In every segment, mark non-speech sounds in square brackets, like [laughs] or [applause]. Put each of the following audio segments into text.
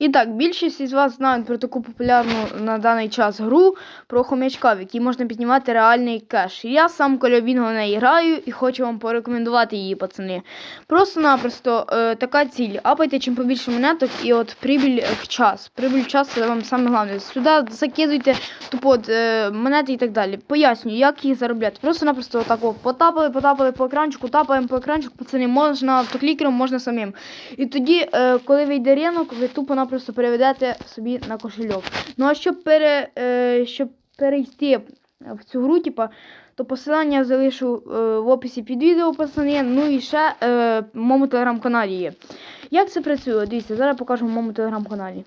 І так, більшість із вас знають про таку популярну на даний час гру про хомячка, в якій можна піднімати реальний кеш. Я сам в неї граю і хочу вам порекомендувати її, пацани. Просто-напросто е, така ціль. Апайте чим побільше монеток і от прибіль в час. Прибіль в час це вам саме головне. Сюди закидуйте тупо от, е, монети і так далі. Пояснюю, як їх заробляти. Просто-напросто отак от, потапали, потапали по екранчику, тапаємо по екранчику, пацани, можна автоклікером, можна самим. І тоді, е, коли вийде ринок, ви тупо-напросто переведете собі на кошельок. Ну а щоб, пере, е, щоб перейти в цю гру, типа, то посилання я залишу е, в описі під відео, пацани. Ну і ще е, в моєму телеграм-каналі є. Як це працює? Дивіться, зараз покажу в моєму телеграм-каналі.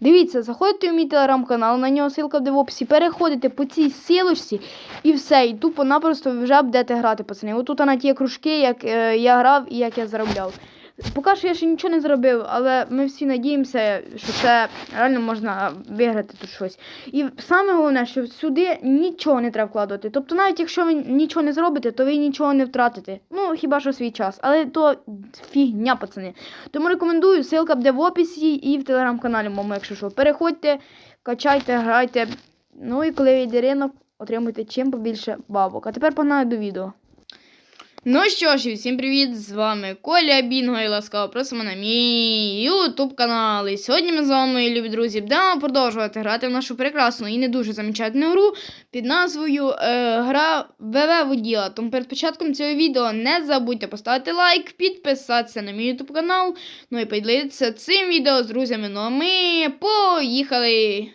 Дивіться, заходите в мій телеграм-канал, на нього ссылка буде в описі, переходите по цій силочці і все, і тупо-напросто вже будете грати, пацани. Отут на ті кружки, як е, я грав і як я заробляв. Поки що я ще нічого не зробив, але ми всі надіємося, що це реально можна виграти тут щось. І саме головне, що сюди нічого не треба вкладати. Тобто, навіть якщо ви нічого не зробите, то ви нічого не втратите. Ну, хіба що свій час. Але то фігня, пацани. Тому рекомендую, ссылка буде в описі і в телеграм-каналі моєму, якщо що. Переходьте, качайте, грайте. Ну і коли вийде ринок, отримуйте чим побільше бабок. А тепер погнали до відео. Ну що ж, і всім привіт! З вами Коля Бінго і ласкаво просимо на мій ютуб канал. І сьогодні ми з вами, любі друзі, будемо продовжувати грати в нашу прекрасну і не дуже замечательну гру під назвою е, Гра ВВ Воділа. Тому перед початком цього відео не забудьте поставити лайк, підписатися на мій ютуб канал, ну і поділитися цим відео з друзями. Ну а ми поїхали!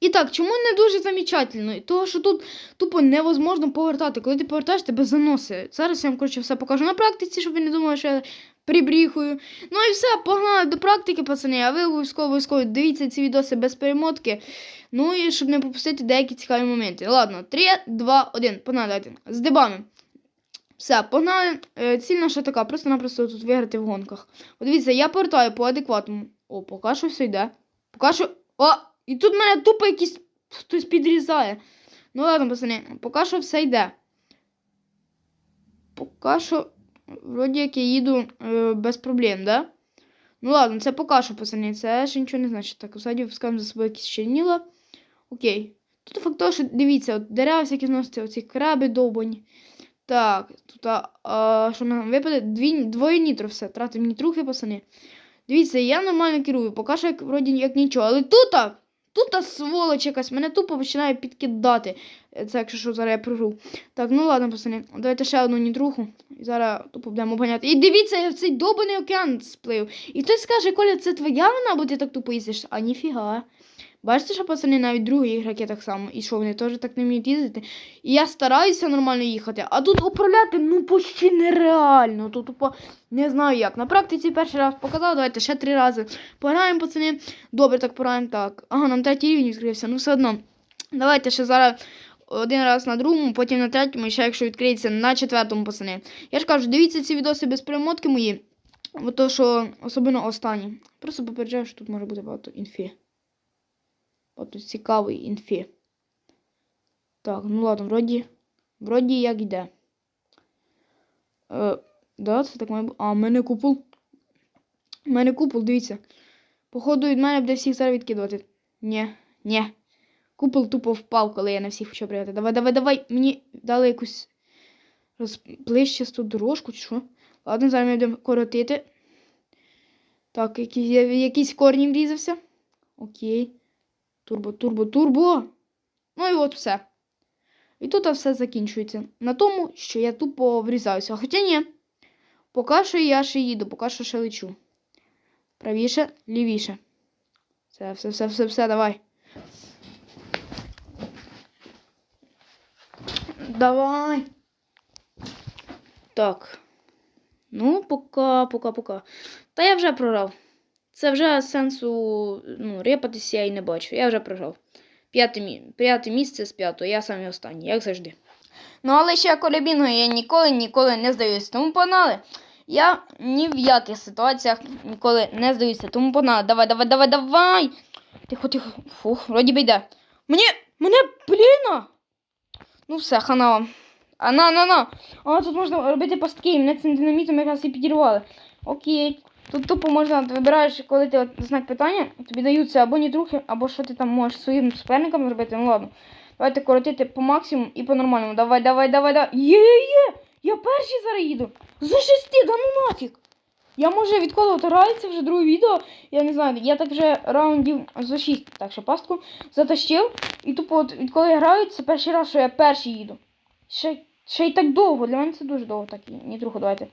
І так, чому не дуже замечательно? Того, що тут тупо невозможно повертати. Коли ти повертаєш, тебе заносить. Зараз я вам коротше, все покажу на практиці, щоб ви не думали, що я прибріхую. Ну і все, погнали до практики, пацани. А ви обов'язково обов'язково дивіться ці відоси без перемотки. Ну і щоб не пропустити деякі цікаві моменти. Ладно, 3, 2, 1, погнали, давайте. З дебами. Все, погнали. Е, Ціль наша така, просто-напросто тут виграти в гонках. От дивіться, я повертаю по адекватному. О, поки що все йде. Поки що. О! І тут мене тупо якийсь хтось підрізає. Ну ладно, пацани, поки що все йде. Поки що, вроді як я їду е, без проблем, да? Ну ладно, це поки що, пацани, це ще нічого не значить. Так, ззаді впускаємо за собою якісь черніла. Окей. Тут факт того, що дивіться, от дерева всякі зносяться, оці краби довбані. Так, тут, а, а, що нам випаде? Дві, двоє нітро все. Тратимо нітрухи, пацани. Дивіться, я нормально керую, поки що як, вроді як нічого. Але тут, тут та сволоч якась, мене тупо починає підкидати. Це якщо що, зараз я прорву. Так, ну ладно, пацани, давайте ще одну нітруху. І зараз тупо будемо обганяти. І дивіться, я в цей добаний океан сплив. І хтось скаже, Коля, це твоя вина, бо ти так тупо їздиш? А ніфіга. Бачите, що пацани навіть другі ігроки так само. І що вони теж так не вміють їздити. І я стараюся нормально їхати. А тут управляти ну почти нереально. Тут тупо не знаю як. На практиці перший раз показав, давайте ще три рази. Пограємо, пацани. Добре, так пограємо так. Ага, нам третій рівень відкрився, ну все одно. Давайте ще зараз один раз на другому, потім на третьому, і ще якщо відкриється на четвертому, пацани. Я ж кажу, дивіться ці відоси без перемотки мої. Бо то, що особливо останні. Просто попереджаю, що тут може бути багато інфі. Багато цікавої інфі. Так, ну ладно, вроді. Вроді як йде. Е, да, це так має бути. А, в мене купол. У мене купол, дивіться. Походу, від мене буде всіх зараз відкидувати. Ні, ні. Купол тупо впав, коли я на всіх почав пригати. Давай, давай, давай. Мені дали якусь розплищасту дорожку, чи що? Ладно, зараз ми будемо коротити. Так, якийсь, корінь врізався. Окей. Турбо, турбо, турбо. Ну і от все. І тут все закінчується. На тому, що я тупо врізаюся. Хоча ні. Поки що я ще їду, поки що ще лечу. Правіше, лівіше. Все, все, все, все, все, давай. Давай. Так. Ну, пока, пока, пока. Та я вже програв. Це вже сенсу ну, репатися я і не бачу. Я вже програв. П'яте. П'яте місце з п'ятого, я самий останній, як завжди. Ну, але ще коля Бінго я ніколи ніколи не здаюся. Тому погнали. Я ні в яких ситуаціях ніколи не здаюся. Тому погнали. Давай, давай, давай, давай. Тихо, тихо. Фух, вроді би йде. Мені. Мене, блін! Ну все, хана вам. А на, на, на. А тут можна робити пастки, мене цим динамітом якраз і підірвали. Окей. Тут тупо можна ти вибираєш, коли ти от знак питання, тобі даються або нітрухи, або що ти там можеш своїм суперникам зробити. Ну ладно. Давайте коротити по максимуму і по нормальному. Давай, давай, давай, давай. Є, є, є! Я перший зараз їду. За шести, да ну нафіг. Я може відколи от грається вже друге відео. Я не знаю, я так вже раундів за 6, так що пастку затащив. І тупо от відколи я граю, це перший раз, що я перший їду. Ще, ще й так довго. Для мене це дуже довго так. Нітруху давайте.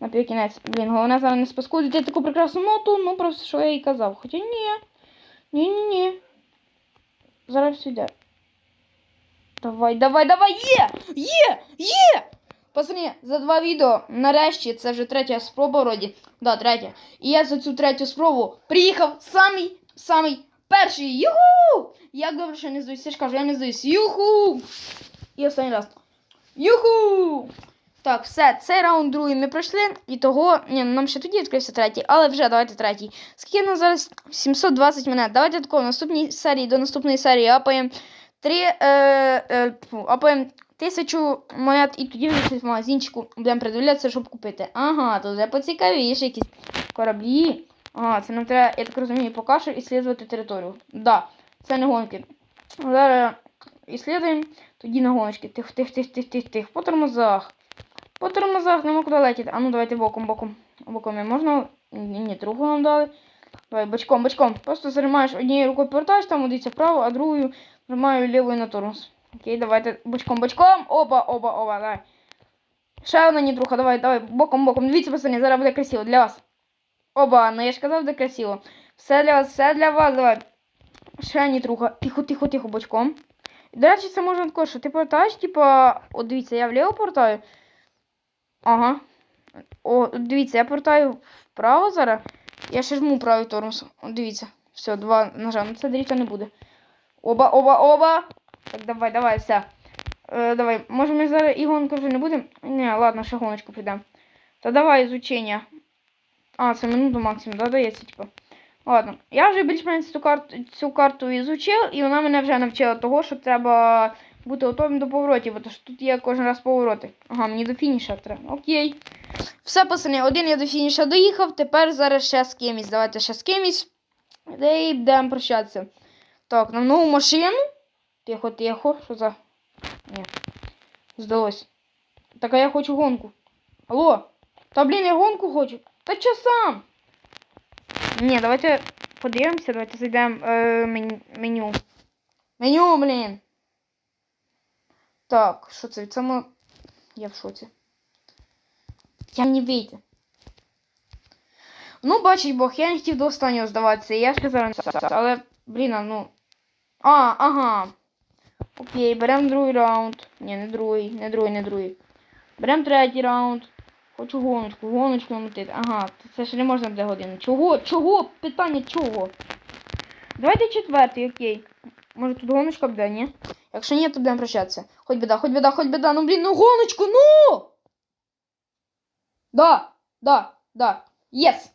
На кінець. Блін, головне зараз не спаскудити таку прекрасну ноту, ну просто що я їй казав. Хоча ні. Ні-ні-ні. Зараз все йде. Давай, давай, давай! Є! Є! Є! Пацани, за два відео, нарешті, це вже третя спроба вроді. Да, третя. І я за цю третю спробу приїхав самий, самий перший. Юху! Як добре, що не здаюсь. Я ж кажу, я не здаюсь. Юху! І останній раз. Юху! Так, все, цей раунд другий ми пройшли, і того, ні, нам ще тоді відкрився третій, але вже давайте третій. Скільки нас зараз 720 монет. Давайте тако, в наступній серії, до наступної серії апаємо 3, е, е, апаємо тисячу монет, і тоді вже в магазинчику будемо придивлятися, щоб купити. Ага, то вже поцікавіше якісь кораблі. Ага, це нам треба, я так розумію, поки що іслідувати територію. Да, це не гонки. Зараз іслідуємо, тоді на гоночки. Тих, тих, тих, тих, тих, тих, по тормозах. По тормозах нема куди летіти. А ну давайте боком, боком. Боком не можна. Ні, другу нам дали. Давай, бочком, бочком. Просто займаєш однією рукою повертаєш, там дивіться вправо, а другою нажимаю лівою на тормоз. Окей, давайте бочком, бочком. Оба, оба, оба, давай. Ще одна нітруха, давай, давай, боком, боком. Дивіться, пацани, зараз буде красиво для вас. Оба, ну я ж казав, буде красиво. Все для вас, все для вас, давай. Ще нітруха. Тихо, тихо, тихо, бочком. До речі, це можна також, що ти повертаєш, типа, от дивіться, я вліво повертаю. Ага. О, дивіться, я повертаю вправо зараз. Я ще жму правий тормоз. Дивіться. Все, два нажав. Ну це дріфта не буде. Оба, оба, оба. Так, давай, давай, все. Е, давай. Може ми зараз і гонку вже не будемо? Ні, ладно, ще гоночку підемо. Та давай изучення. А, це минуту максимум, да, дається, типу. Ладно. Я вже більш-менш цю карту, цю карту ізучив, і вона мене вже навчила того, що треба бути готовим до поворотів, бо ж тут є кожен раз повороти. Ага, мені до фініша треба. Окей. Все, пацани, один я до фініша доїхав, тепер зараз ще з кимось. Давайте ще з кимось. Де і будемо прощатися. Так, на нову машину. Тихо, тихо. Що за. Ні. Здалось. Так а я хочу гонку. Алло? Та блін, я гонку хочу. Та що сам? Ні, давайте подивимося, давайте зайдемо е, меню. Меню, блін. Так, що це від само. Я в шоці. Я не вийти. Ну, бачить Бог, я не хотів до останнього здаватися. Я ж казав, але, блін, ну. А, ага. Окей, беремо другий раунд. Ні, не другий, не другий, не другий. Беремо третій раунд. Хочу гоночку, гоночку намотити. Ага, це ж не можна буде години. Чого? Чого? Питання чого? Давайте четвертий, окей. Може тут гоночка буде, ні? Якщо ні, то будемо прощатися. Хоть біда, хоть біда, хоть біда. Ну блін, ну гоночку, ну! Да, да, да. Єс!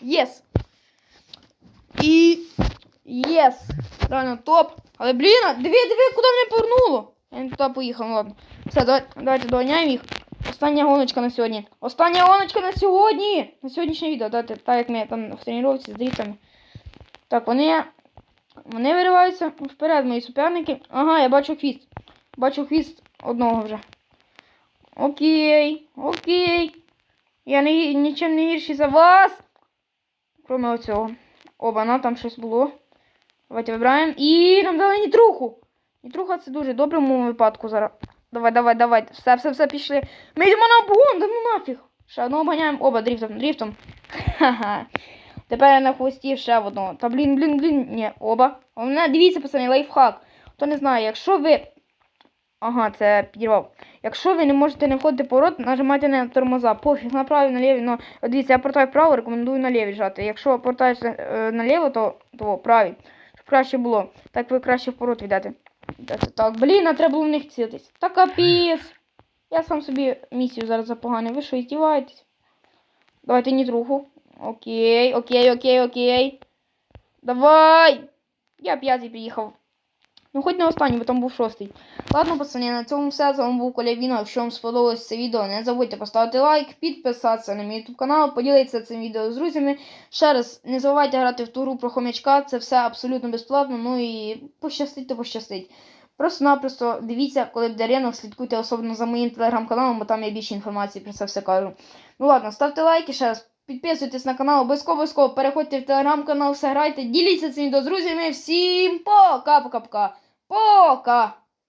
Єс! І. Єс! Реально топ. Але блін, диви, диви, куди мене повернуло. Я не туди поїхав, ну ладно. Все, давай, давайте доганяємо їх. Остання гоночка на сьогодні. Остання гоночка на сьогодні! На сьогоднішнє відео, давайте, так як ми там в тренувці з дрітами. Так, вони. Вони вириваються вперед, мої суперники. Ага, я бачу хвіст. Бачу хвіст одного вже. Окей, окей. Я не, нічим не гірший за вас. Кроме оцього. Оба, на там щось було. Давайте вибираємо. І нам дали нітруху. Нітруха це дуже добре в моєму випадку зараз. Давай, давай, давай. Все, все, все, пішли. Ми йдемо на обгон, да ну нафіг. Ще одного обганяємо. Оба дріфтом, дріфтом. [laughs] Ха-ха. Тепер я на хвості ще одного. Та блін, блін, блін. Ні, оба. У мене дивіться, пацани, лайфхак. Хто не знає, якщо ви. Ага, це підірвав. Якщо ви не можете не входити поворот, нажимайте на тормоза. Пофіг направо, наліво. Ну, дивіться, я портаю вправо, рекомендую наліво жати. Якщо портаєш е, наліво, то, то правий. Щоб краще було. Так ви краще в йдете. Йдете. Так, блін, а треба було в них цілитись. Та капець. Я сам собі місію зараз запоганив. Ви що, іздіваєтесь? Давайте нітруху. Окей, окей, окей, окей. Давай! Я п'ятий приїхав. Ну, хоч не останній, бо там був шостий. Ладно, пацани, на цьому все. З вами був Коля Віно. Якщо вам сподобалось це відео, не забудьте поставити лайк, підписатися на мій YouTube канал, поділитися цим відео з друзями. Ще раз, не забувайте грати в ту гру про хомячка, це все абсолютно безплатно. Ну і пощастить, то пощастить. Просто-напросто дивіться, коли буде ринок, слідкуйте особливо за моїм телеграм-каналом, бо там я більше інформації про це все кажу. Ну ладно, ставте лайки ще раз. Підписуйтесь на канал, обов'язково переходьте в телеграм-канал, все грайте, діліться цим до друзями. Всім пока-пока-пока. Пока!